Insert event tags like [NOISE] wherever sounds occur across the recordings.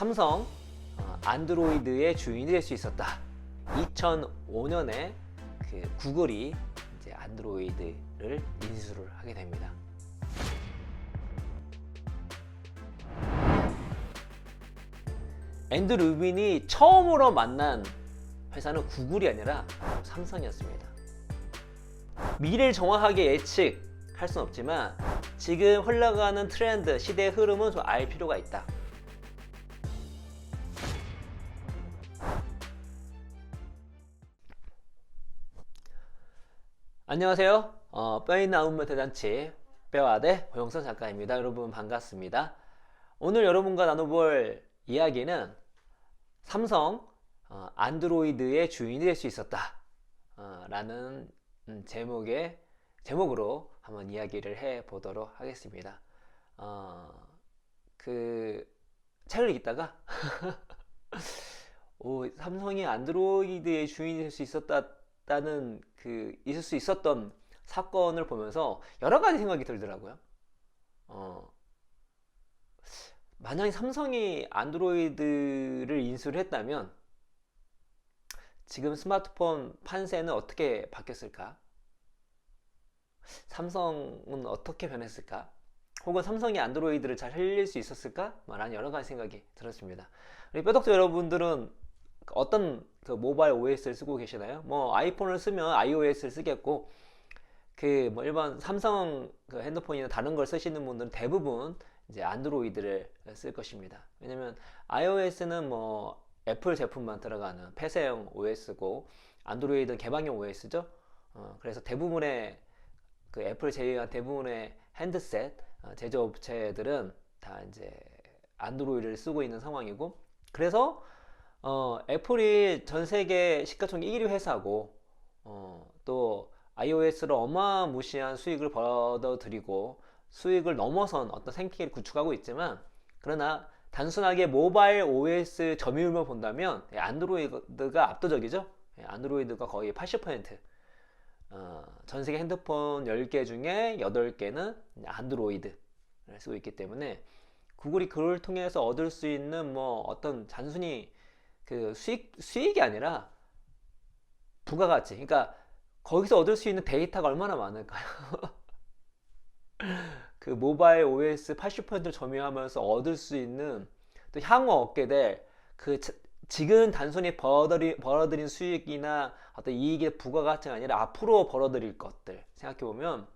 삼성 어, 안드로이드의 주인이 될 수 있었다. 2005년에 그 구글이 이제 안드로이드를 인수를 하게 됩니다. 앤드 루빈이 처음으로 만난 회사는 구글이 아니라 삼성이었습니다. 미래를 정확하게 예측할 수는 없지만 지금 흘러가는 트렌드, 시대의 흐름은 좀 알 필요가 있다. 안녕하세요. 어, 뼈 있는 아웃면 대잔치 뼈아대 고영선 작가입니다. 여러분 반갑습니다. 오늘 여러분과 나눠볼 이야기는 삼성 어, 안드로이드의 주인이 될 수 있었다. 어, 라는 음, 제목의 제목으로 한번 이야기를 해 보도록 하겠습니다. 어, 그 책을 읽다가 [LAUGHS] 오, 삼성이 안드로이드의 주인이 될 수 있었다 는 그 있을 수 있었던 사건을 보면서 여러 가지 생각이 들더라고요. 어, 만약에 삼성이 안드로이드를 인수를 했다면 지금 스마트폰 판세는 어떻게 바뀌었을까? 삼성은 어떻게 변했을까? 혹은 삼성이 안드로이드를 잘 살릴 수 있었을까? 라는 여러 가지 생각이 들었습니다. 우리 뼈덕도 여러분들은 어떤 그 모바일 OS를 쓰고 계시나요? 뭐 아이폰을 쓰면 iOS를 쓰겠고 그 뭐 일반 삼성 그 핸드폰이나 다른 걸 쓰시는 분들은 대부분 이제 안드로이드를 쓸 것입니다. 왜냐면 iOS는 뭐 애플 제품만 들어가는 폐쇄형 OS고 안드로이드는 개방형 OS죠. 어, 그래서 대부분의 그 애플 제휴한 대부분의 핸드셋 어, 제조업체들은 다 이제 안드로이드를 쓰고 있는 상황이고 그래서 어, 애플이 전 세계 시가총액 1위 회사고 어, 또 iOS로 어마무시한 수익을 벌어들이고 수익을 넘어선 어떤 생태계를 구축하고 있지만 그러나 단순하게 모바일 OS 점유율만 본다면 예, 안드로이드가 압도적이죠. 예, 안드로이드가 거의 80%. 어, 전 세계 핸드폰 10개 중에 8개는 안드로이드를 쓰고 있기 때문에 구글이 그걸 통해서 얻을 수 있는 뭐 어떤 단순히 그 수익, 수익이 아니라 부가가치. 그러니까 거기서 얻을 수 있는 데이터가 얼마나 많을까요? [LAUGHS] 그 모바일 OS 80%를 점유하면서 얻을 수 있는 또 향후 얻게 될 그 지금 단순히 벌어들이, 벌어들인 수익이나 어떤 이익의 부가가치가 아니라 앞으로 벌어들일 것들 생각해 보면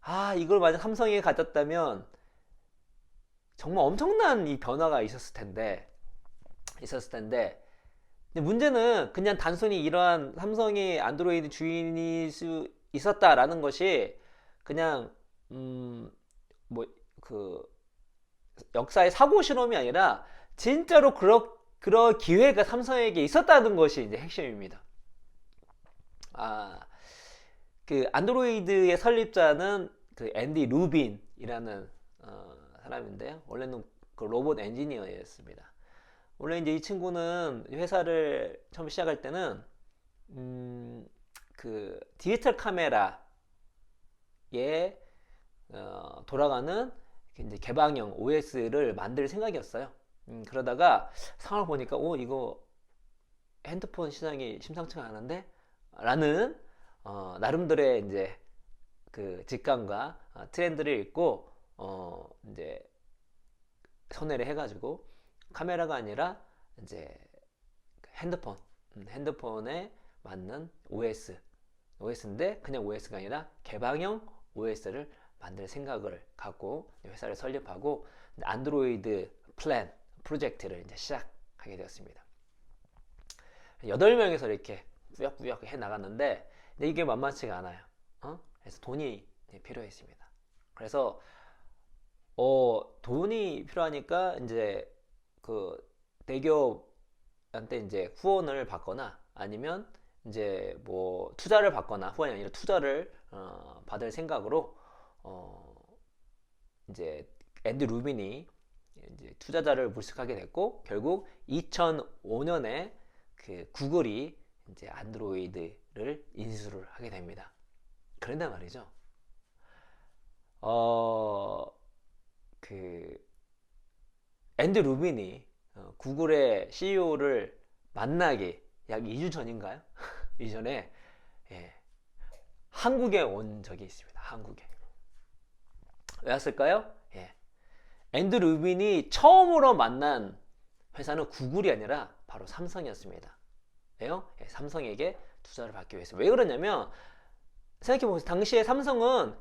아 이걸 만약 삼성이 가졌다면 정말 엄청난 이 변화가 있었을 텐데 있었을 텐데 근데 문제는 그냥 단순히 이러한 삼성이 안드로이드 주인일 수 있었다라는 것이 그냥 음 뭐 그 역사의 사고 실험이 아니라 진짜로 그러 그런 기회가 삼성에게 있었다는 것이 이제 핵심입니다. 아, 그 안드로이드의 설립자는 그 앤디 루빈이라는 어, 사람인데요. 원래는 그 로봇 엔지니어였습니다. 원래 이제 이 친구는 회사를 처음 시작할 때는 음, 그 디지털 카메라에 어, 돌아가는 이제 개방형 OS를 만들 생각이었어요. 음, 그러다가 상황을 보니까 오 이거 핸드폰 시장이 심상치가 않은데 라는 어, 나름대로의 이제 그 직감과 어, 트렌드를 읽고 어, 이제 선회를 해가지고 카메라가 아니라 이제 핸드폰 음, 핸드폰에 맞는 OS OS인데 그냥 OS가 아니라 개방형 OS를 만들 생각을 갖고 회사를 설립하고 안드로이드 플랜 프로젝트를 이제 시작하게 되었습니다. 8명에서 이렇게 꾸역꾸역 해 나갔는데 이게 만만치가 않아요. 어? 그래서 돈이 필요했습니다. 그래서 어, 돈이 필요하니까 이제 그 대기업한테 이제 후원을 받거나 아니면 이제 뭐 투자를 받거나 후원이 아니라 투자를 어, 받을 생각으로 어, 이제 앤드 루빈이 이제 투자자를 물색하게 됐고 결국 2005년에 그 구글이 이제 안드로이드를 인수를 하게 됩니다. 그런데 말이죠. 어, 그 앤드 루빈이 어, 구글의 CEO를 만나기 약 2주 전인가요? [LAUGHS] 이전에 예, 한국에 온 적이 있습니다. 한국에. 왜 왔을까요? 예. 앤드 루빈이 처음으로 만난 회사는 구글이 아니라 바로 삼성이었습니다. 왜요? 예, 삼성에게 투자를 받기 위해서. 왜 그러냐면 생각해보세요. 당시에 삼성은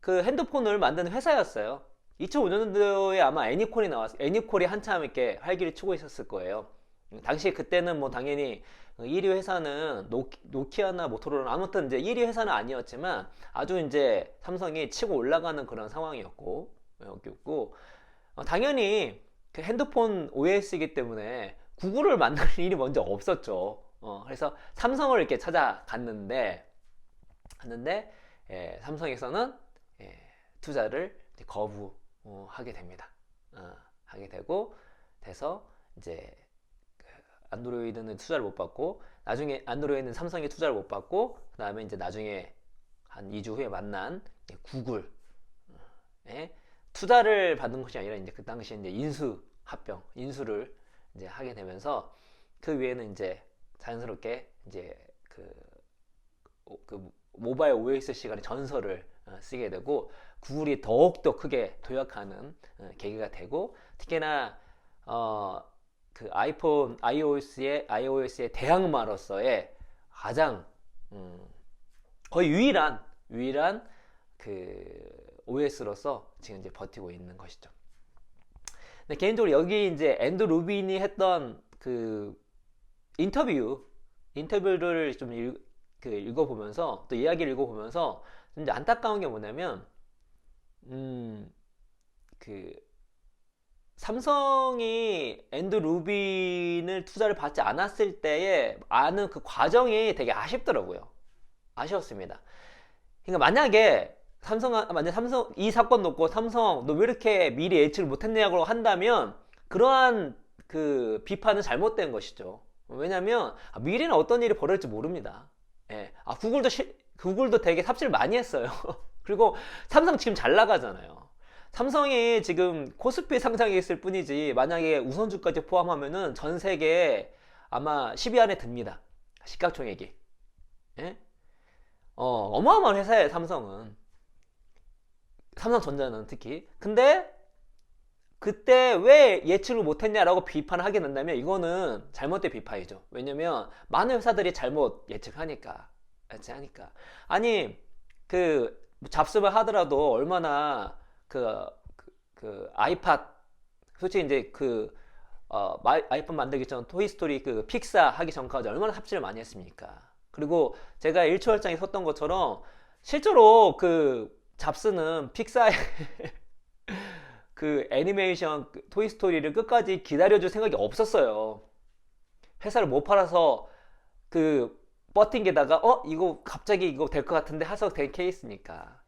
그 핸드폰을 만드는 회사였어요. 2005년도에 아마 애니콜이 나왔어요. 애니콜이 한참 이렇게 활기를 치고 있었을 거예요. 당시 그때는 뭐 당연히 1위 회사는 노키, 아나 모토로라 아무튼 이제 1위 회사는 아니었지만 아주 이제 삼성이 치고 올라가는 그런 상황이었고 였고 어, 당연히 그 핸드폰 OS이기 때문에 구글을 만나는 [LAUGHS] 일이 먼저 없었죠. 어, 그래서 삼성을 이렇게 찾아갔는데 갔는데 예, 삼성에서는 예, 투자를 거부 하게 됩니다. 어, 하게 되고 돼서 이제 그 안드로이드는 투자를 못 받고 나중에 안드로이드는 삼성이 투자를 못 받고 그 다음에 이제 나중에 한 2주 후에 만난 구글 에 투자를 받은 것이 아니라 이제 그 당시에 이제 인수 합병 인수를 이제 하게 되면서 그 위에는 이제 자연스럽게 이제 그, 그 모바일 OS 시간의 전설을 어, 쓰게 되고 구글이 더욱더 크게 도약하는 어, 계기가 되고 특히나 어, 그 아이폰 iOS의 iOS의 대항마로서의 가장 음, 거의 유일한 유일한 그 OS로서 지금 이제 버티고 있는 것이죠. 근데 개인적으로 여기 이제 앤드 루빈이 했던 그 인터뷰 인터뷰를 좀 읽, 그 읽어보면서 또 이야기를 읽어보면서 좀 안타까운 게 뭐냐면 음 그 삼성이 앤드 루빈을 투자를 받지 않았을 때에 아는 그 과정이 되게 아쉽더라고요. 아쉬웠습니다. 그러니까 만약에 삼성 만약 삼성 이 사건 놓고 삼성 너 왜 이렇게 미리 예측을 못했냐고 한다면 그러한 그 비판은 잘못된 것이죠. 왜냐하면 아, 미래는 어떤 일이 벌어질지 모릅니다. 예. 아 구글도 시, 구글도 되게 삽질 많이 했어요. [LAUGHS] 그리고 삼성 지금 잘 나가잖아요. 삼성이 지금 코스피 상장에 있을 뿐이지 만약에 우선주까지 포함하면은 전 세계 아마 10위 안에 듭니다. 시가총액이. 예? 어, 어마어마한 회사예요, 삼성은. 삼성전자는 특히. 근데 그때 왜 예측을 못했냐라고 비판을 하게 된다면 이거는 잘못된 비판이죠. 왜냐면 많은 회사들이 잘못 예측하니까. 예측하니까. 아니 그 잡습을 하더라도 얼마나 그, 그, 그 아이팟 솔직히 이제 그 어, 아이폰 만들기 전 토이스토리 그 픽사 하기 전까지 얼마나 삽질을 많이 했습니까? 그리고 제가 일초월장에 섰던 것처럼 실제로 그 잡스는 픽사의 [LAUGHS] 그 애니메이션 그 토이스토리를 끝까지 기다려줄 생각이 없었어요. 회사를 못 팔아서 그 버틴 게다가 어 이거 갑자기 이거 될 것 같은데 해서 된 케이스니까.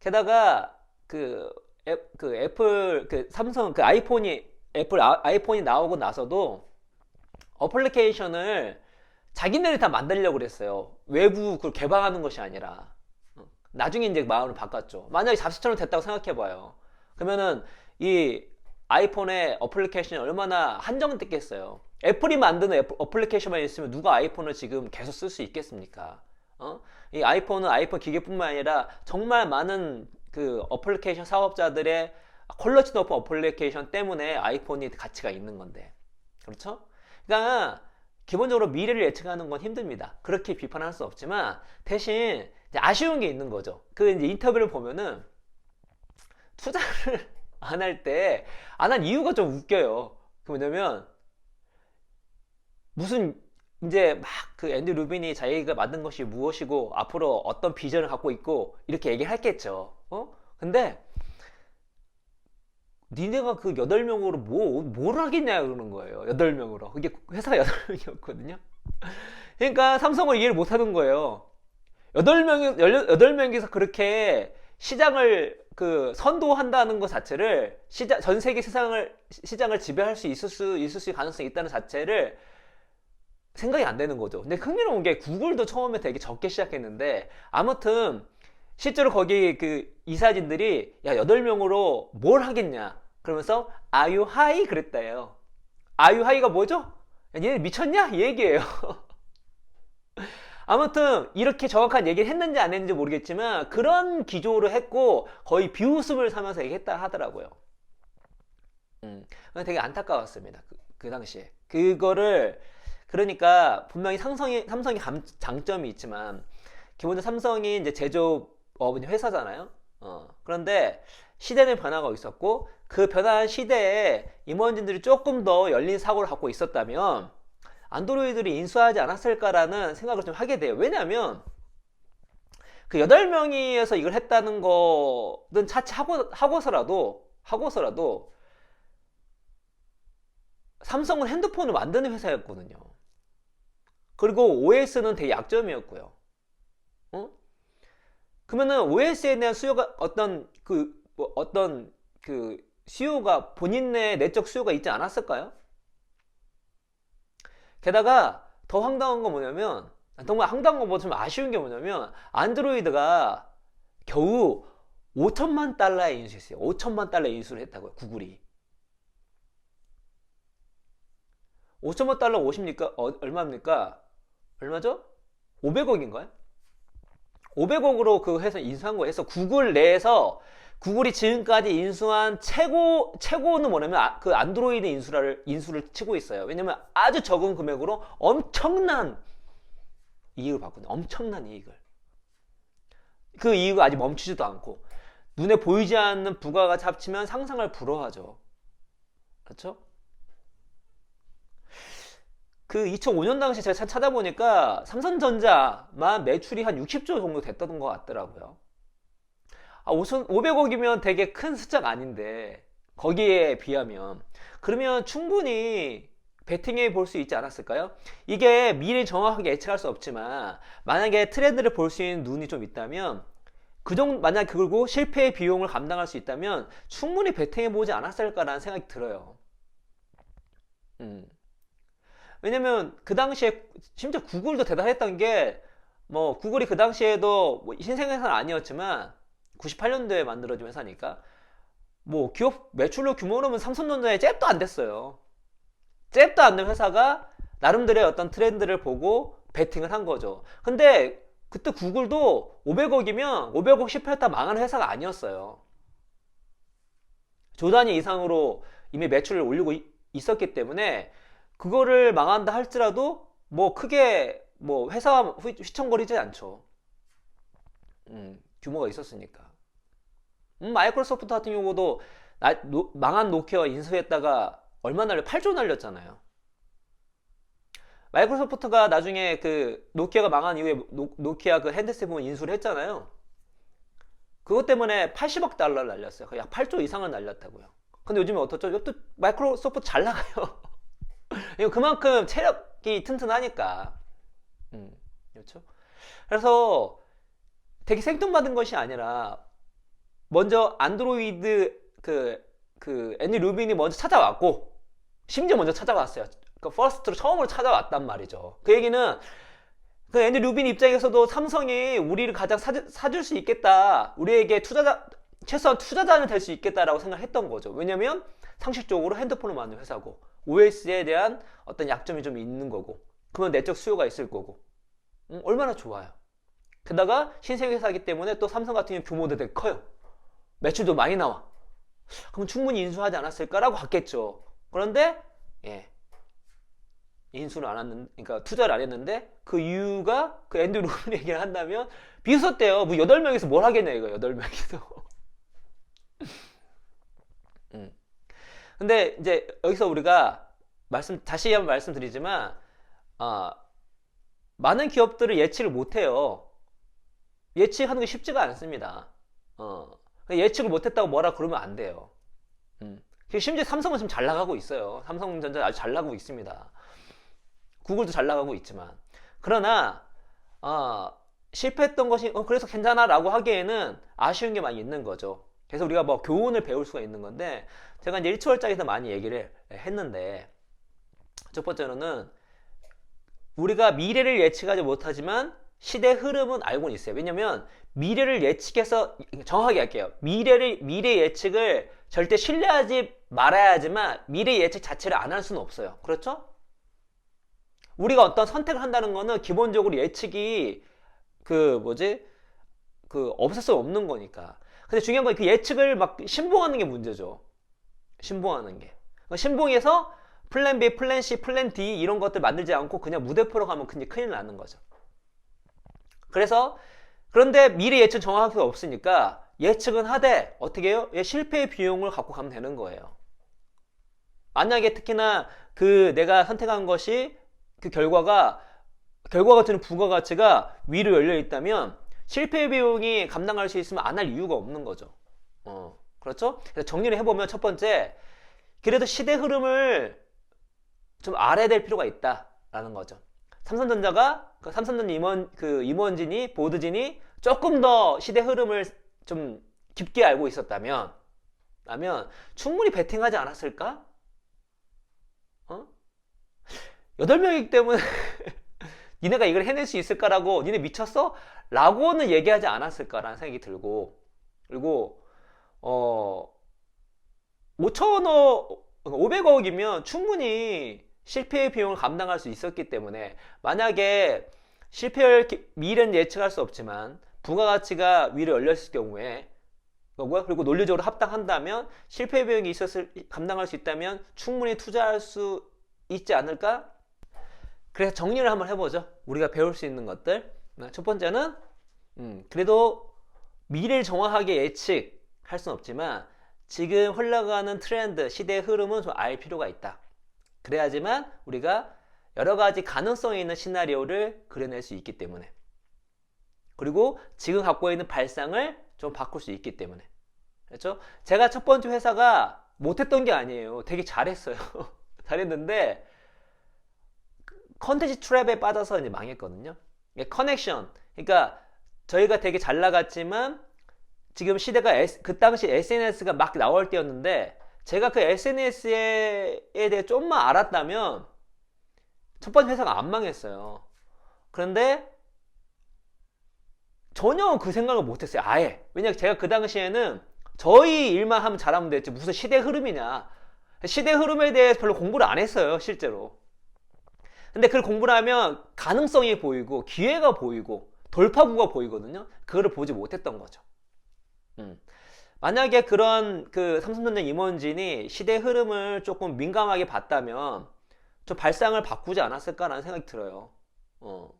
게다가 그, 애, 그 애플 그 삼성 그 아이폰이 애플 아, 아이폰이 나오고 나서도 어플리케이션을 자기네들이 다 만들려고 그랬어요. 외부 그걸 개방하는 것이 아니라. 나중에 이제 마음을 바꿨죠. 만약에 잡스처럼 됐다고 생각해봐요. 그러면은 이 아이폰의 어플리케이션이 얼마나 한정됐겠어요. 애플이 만드는 애플, 어플리케이션만 있으면 누가 아이폰을 지금 계속 쓸 수 있겠습니까? 어? 이 아이폰은 아이폰 기계뿐만 아니라 정말 많은 그 어플리케이션 사업자들의 퀄러티 높은 어플리케이션 때문에 아이폰이 가치가 있는 건데. 그렇죠? 그러니까 기본적으로 미래를 예측하는 건 힘듭니다. 그렇게 비판할 수 없지만 대신 아쉬운 게 있는 거죠. 그 인터뷰를 보면은 투자를 [LAUGHS] 안 할 때 안 한 이유가 좀 웃겨요. 그 뭐냐면 무슨 이제 막 그 앤드 루빈이 자기가 만든 것이 무엇이고 앞으로 어떤 비전을 갖고 있고 이렇게 얘기를 했겠죠. 어? 근데 니네가 그 8명으로 뭐, 뭘 하겠냐 그러는 거예요. 8명으로. 그게 회사가 [LAUGHS] 8명이었거든요. 그러니까 삼성을 이해를 못 하는 거예요. 8명, 18명이서 그렇게 시장을 그 선도한다는 것 자체를 시장, 전 세계 시장을, 시장을 지배할 수 있을 수, 있을 수 가능성이 있다는 자체를 생각이 안 되는 거죠. 근데 흥미로운 게 구글도 처음에 되게 적게 시작했는데 아무튼 실제로 거기 그 이사진들이 야 8명으로 뭘 하겠냐 그러면서 you high? 그랬다요. You high가 뭐죠? 얘네 미쳤냐? 이 얘기예요. [LAUGHS] 아무튼 이렇게 정확한 얘기를 했는지 안 했는지 모르겠지만 그런 기조로 했고 거의 비웃음을 사면서 얘기했다 하더라고요. 음, 되게 안타까웠습니다. 그, 그 당시에 그거를 그러니까 분명히 삼성이 삼성이 감- 장점이 있지만 기본적으로 삼성이 이제 제조업은 회사잖아요. 어, 그런데 시대는 변화가 있었고 그 변화한 시대에 임원진들이 조금 더 열린 사고를 갖고 있었다면 안드로이드를 인수하지 않았을까라는 생각을 좀 하게 돼요. 왜냐하면 그 8명이서 이걸 했다는 거는 차치하고, 하고서라도, 하고서라도 삼성은 핸드폰을 만드는 회사였거든요. 그리고 OS는 되게 약점이었고요. 어? 그러면은 OS에 대한 수요가 어떤 그, 뭐 어떤 그 수요가 본인의 내적 수요가 있지 않았을까요? 게다가 더 황당한 건 뭐냐면 정말 황당한 것보다 좀 아쉬운 게 뭐냐면 안드로이드가 겨우 5천만 달러에 인수했어요. 5천만 달러에 인수를 했다고요. 구글이. 5천만 달러 50니까 어, 얼마입니까? 얼마죠? 500억인가요? 500억으로 그 회사 인수한 거에서 구글 내에서 구글이 지금까지 인수한 최고 최고는 뭐냐면 아, 그 안드로이드 인수를 인수를 치고 있어요. 왜냐면 아주 적은 금액으로 엄청난 이익을 받거든요. 엄청난 이익을. 그 이익을 아직 멈추지도 않고 눈에 보이지 않는 부가가 합치면 상상을 불허하죠. 그렇죠? 그 2005년 당시 제가 차- 찾아보니까 삼성전자만 매출이 한 60조 정도 됐던 것 같더라고요. 아, 500억이면 되게 큰 숫자가 아닌데 거기에 비하면 그러면 충분히 베팅해 볼 수 있지 않았을까요? 이게 미래 정확하게 예측할 수 없지만 만약에 트렌드를 볼 수 있는 눈이 좀 있다면 그 정도 만약 그리고 실패의 비용을 감당할 수 있다면 충분히 베팅해 보지 않았을까라는 생각이 들어요. 음. 왜냐면 그 당시에 심지어 구글도 대단했던 게 뭐 구글이 그 당시에도 뭐 신생 회사는 아니었지만 98년도에 만들어진 회사니까 뭐 기업 매출로 규모로는 삼성전자에 잽도 안 됐어요. 잽도 안 된 회사가 나름대로의 어떤 트렌드를 보고 베팅을 한 거죠. 근데 그때 구글도 500억이면 500억 실패했다 망한 회사가 아니었어요. 조 단위 이상으로 이미 매출을 올리고 이- 있었기 때문에 그거를 망한다 할지라도 뭐 크게 뭐 회사와 휘- 휘청거리지 않죠. 음, 규모가 있었으니까. 음, 마이크로소프트 같은 경우도 나- 노- 망한 노키아 인수했다가 얼마 날려 8조 날렸잖아요. 마이크로소프트가 나중에 그 노키아가 망한 이후에 노, 키아그 핸드폰 인수를 했잖아요. 그것 때문에 80억 달러를 날렸어요. 약 8조 이상을 날렸다고요. 근데 요즘에 어떻죠? 또 마이크로소프트 잘 나가요. [LAUGHS] [LAUGHS] 이거 그만큼 체력이 튼튼하니까. 음, 그렇죠? 그래서 되게 생뚱맞은 것이 아니라 먼저 안드로이드 그, 그 앤디 루빈이 먼저 찾아왔고 심지어 먼저 찾아왔어요. 그 퍼스트로 처음으로 찾아왔단 말이죠. 그 얘기는 그 앤디 루빈 입장에서도 삼성이 우리를 가장 사줄 수 있겠다. 우리에게 투자자 최소한 투자자는 될 수 있겠다라고 생각했던 거죠. 왜냐면 상식적으로 핸드폰을 만드는 회사고 OS에 대한 어떤 약점이 좀 있는 거고 그러면 내적 수요가 있을 거고 음, 얼마나 좋아요. 게다가 신생 회사이기 때문에 또 삼성 같은 경우 규모도 되게 커요. 매출도 많이 나와. 그럼 충분히 인수하지 않았을까라고 갔겠죠. 그런데 예. 인수를 안 했는, 그러니까 투자를 안 했는데 그 이유가 그 앤드 루빈 [LAUGHS] 얘기를 한다면 비웃었대요. 뭐 8명이서 뭘 하겠냐 이거 8명이서. 음. 근데 이제 여기서 우리가 말씀 다시 한번 말씀드리지만 아, 많은 기업들을 예측을 못 해요. 예측하는 게 쉽지가 않습니다. 어. 예측을 못했다고 뭐라 그러면 안 돼요. 음. 심지어 삼성은 지금 잘 나가고 있어요. 삼성전자 아주 잘 나가고 있습니다. 구글도 잘 나가고 있지만. 그러나, 어, 실패했던 것이, 어, 그래서 괜찮아라고 하기에는 아쉬운 게 많이 있는 거죠. 그래서 우리가 뭐 교훈을 배울 수가 있는 건데, 제가 이제 1초월장에서 많이 얘기를 했는데, 첫 번째로는 우리가 미래를 예측하지 못하지만 시대 흐름은 알고는 있어요. 왜냐면 미래를 예측해서 정확하게 할게요. 미래를 미래 예측을 절대 신뢰하지 말아야지만 미래 예측 자체를 안 할 수는 없어요. 그렇죠? 우리가 어떤 선택을 한다는 거는 기본적으로 예측이 그 뭐지 그 없을 수 없는 거니까. 근데 중요한 건 그 예측을 막 신봉하는 게 문제죠. 신봉하는 게. 그러니까 신봉해서 플랜 B, 플랜 C, 플랜 D 이런 것들 만들지 않고 그냥 무대표로 가면 그냥 큰일 나는 거죠. 그래서 그런데 미래 예측 정확할 수 없으니까 예측은 하되 어떻게 해요? 예, 실패의 비용을 갖고 가면 되는 거예요. 만약에 특히나 그 내가 선택한 것이 그 결과가 결과가 주는 부가가치가 위로 열려 있다면 실패 비용이 감당할 수 있으면 안 할 이유가 없는 거죠. 어, 그렇죠? 그래서 정리를 해보면 첫 번째, 그래도 시대 흐름을 좀 알아야 될 필요가 있다라는 거죠. 삼성전자가 그 삼성전자 임원 그 임원진이 보드진이 조금 더 시대 흐름을 좀 깊게 알고 있었다면, 라면 충분히 베팅하지 않았을까? 어? 여덟 명이기 때문에 [LAUGHS] 니네가 이걸 해낼 수 있을까라고 니네 미쳤어? 라고는 얘기하지 않았을까라는 생각이 들고 그리고 어 5천억 500억이면 충분히 실패의 비용을 감당할 수 있었기 때문에 만약에 실패를 미래는 예측할 수 없지만 부가가치가 위로 열렸을 경우에 거고요. 그리고 논리적으로 합당한다면 실패 비용이 있었을 감당할 수 있다면 충분히 투자할 수 있지 않을까? 그래서 정리를 한번 해보죠. 우리가 배울 수 있는 것들. 네, 첫 번째는 음, 그래도 미래를 정확하게 예측 할 수는 없지만 지금 흘러가는 트렌드, 시대의 흐름은 좀 알 필요가 있다. 그래야지만 우리가 여러 가지 가능성이 있는 시나리오를 그려낼 수 있기 때문에 그리고 지금 갖고 있는 발상을 좀 바꿀 수 있기 때문에 그렇죠? 제가 첫 번째 회사가 못했던 게 아니에요. 되게 잘했어요. [LAUGHS] 잘했는데 컨텐츠 트랩에 빠져서 이제 망했거든요. 커넥션. 그러니까 저희가 되게 잘 나갔지만 지금 시대가 S, 그 당시 SNS가 막 나올 때였는데 제가 그 SNS에 대해 좀만 알았다면 첫 번째 회사가 안 망했어요. 그런데 전혀 그 생각을 못했어요. 아예. 왜냐면 제가 그 당시에는 저희 일만 하면 잘하면 됐지 무슨 시대 흐름이냐. 시대 흐름에 대해서 별로 공부를 안 했어요. 실제로. 근데 그걸 공부를 하면 가능성이 보이고 기회가 보이고 돌파구가 보이거든요. 그거를 보지 못했던 거죠. 음. 만약에 그런 그 삼성전자 임원진이 시대 흐름을 조금 민감하게 봤다면 저 발상을 바꾸지 않았을까라는 생각이 들어요. 어.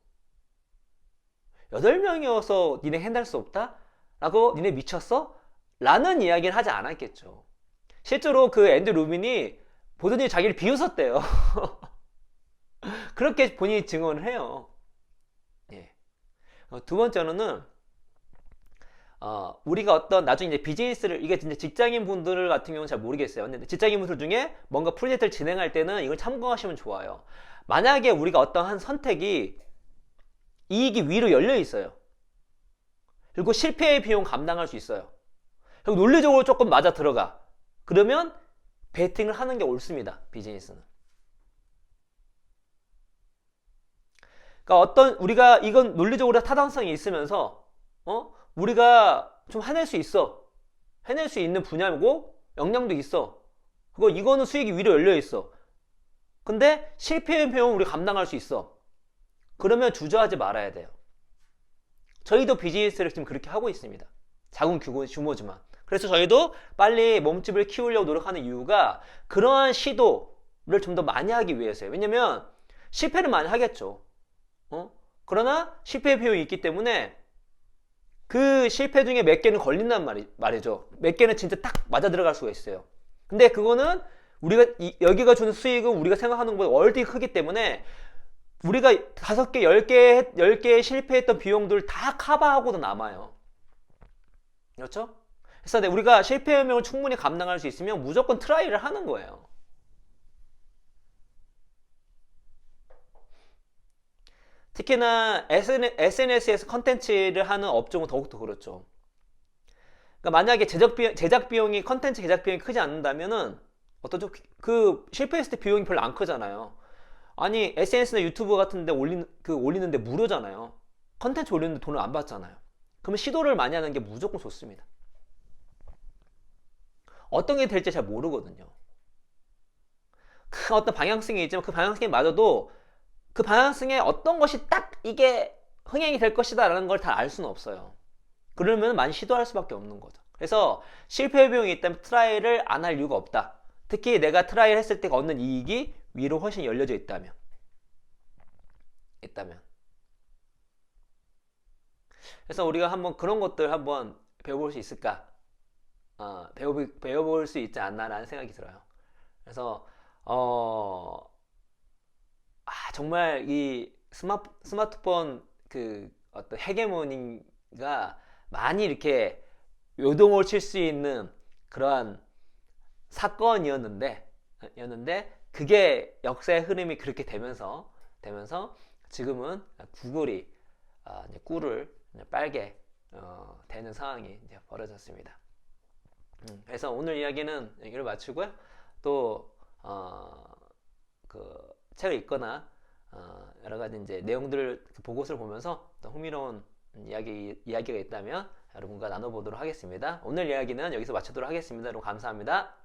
8명이어서 니네 해낼 수 없다? 라고 니네 미쳤어? 라는 이야기를 하지 않았겠죠. 실제로 그 앤드 루빈이 보더니 자기를 비웃었대요. [LAUGHS] 그렇게 본인이 증언을 해요. 예. 어, 두 번째로는 어, 우리가 어떤 나중에 이제 비즈니스를 이게 진짜 직장인 분들 같은 경우는 잘 모르겠어요. 근데 직장인 분들 중에 뭔가 프로젝트를 진행할 때는 이걸 참고하시면 좋아요. 만약에 우리가 어떤 한 선택이 이익이 위로 열려 있어요. 그리고 실패의 비용 감당할 수 있어요. 그리고 논리적으로 조금 맞아 들어가. 그러면 베팅을 하는 게 옳습니다. 비즈니스는. 그러니까 어떤 우리가 이건 논리적으로 타당성이 있으면서 어 우리가 좀 해낼 수 있어. 해낼 수 있는 분야고 역량도 있어. 그거 이거는 수익이 위로 열려 있어. 근데 실패의 비용은 우리 감당할 수 있어. 그러면 주저하지 말아야 돼요. 저희도 비즈니스를 지금 그렇게 하고 있습니다. 작은 규모지만. 그래서 저희도 빨리 몸집을 키우려고 노력하는 이유가 그러한 시도를 좀 더 많이 하기 위해서예요. 왜냐면 실패를 많이 하겠죠. 어? 그러나 실패 비용이 있기 때문에 그 실패 중에 몇 개는 걸린단 말이, 말이죠. 몇 개는 진짜 딱 맞아 들어갈 수가 있어요. 근데 그거는 우리가 이, 여기가 주는 수익은 우리가 생각하는 것보다 월등히 크기 때문에 우리가 다섯 개, 열 개, 열 개 실패했던 비용들 다 커버하고도 남아요. 그렇죠? 그래서 우리가 실패 비용을 충분히 감당할 수 있으면 무조건 트라이를 하는 거예요. 특히나 SNS에서 컨텐츠를 하는 업종은 더욱더 그렇죠. 그러니까 만약에 제작, 비용, 제작 비용이 컨텐츠 제작 비용이 크지 않는다면은 어떤 그 실패했을 때 비용이 별로 안 크잖아요. 아니 SNS나 유튜브 같은데 올리 그 올리는데 무료잖아요. 컨텐츠 올리는데 돈을 안 받잖아요. 그러면 시도를 많이 하는 게 무조건 좋습니다. 어떤 게 될지 잘 모르거든요. 그 어떤 방향성이 있지만 그 방향성이 맞아도 그 방향성에 어떤 것이 딱 이게 흥행이 될 것이다라는 걸 다 알 수는 없어요. 그러면 많이 시도할 수밖에 없는 거죠. 그래서 실패 비용이 있다면 트라이를 안 할 이유가 없다. 특히 내가 트라이를 했을 때 얻는 이익이 위로 훨씬 열려져 있다면. 있다면. 그래서 우리가 한번 그런 것들 한번 배워볼 수 있을까? 어, 배워, 배워볼 수 있지 않나라는 생각이 들어요. 그래서, 어, 아, 정말 이 스마, 스마트폰 그 어떤 헤게모니가 많이 이렇게 요동을 칠 수 있는 그러한 사건이었는데, 였는데, 그게 역사의 흐름이 그렇게 되면서, 되면서 지금은 구글이 어, 이제 꿀을 이제 빨게 어, 되는 상황이 이제 벌어졌습니다. 음, 그래서 오늘 이야기는 여기를 마치고요. 또, 어, 그, 책을 읽거나, 어, 여러 가지 이제 내용들을, 그 보고서를 보면서 또 흥미로운 이야기, 이야기가 있다면 여러분과 나눠보도록 하겠습니다. 오늘 이야기는 여기서 마치도록 하겠습니다. 여러분 감사합니다.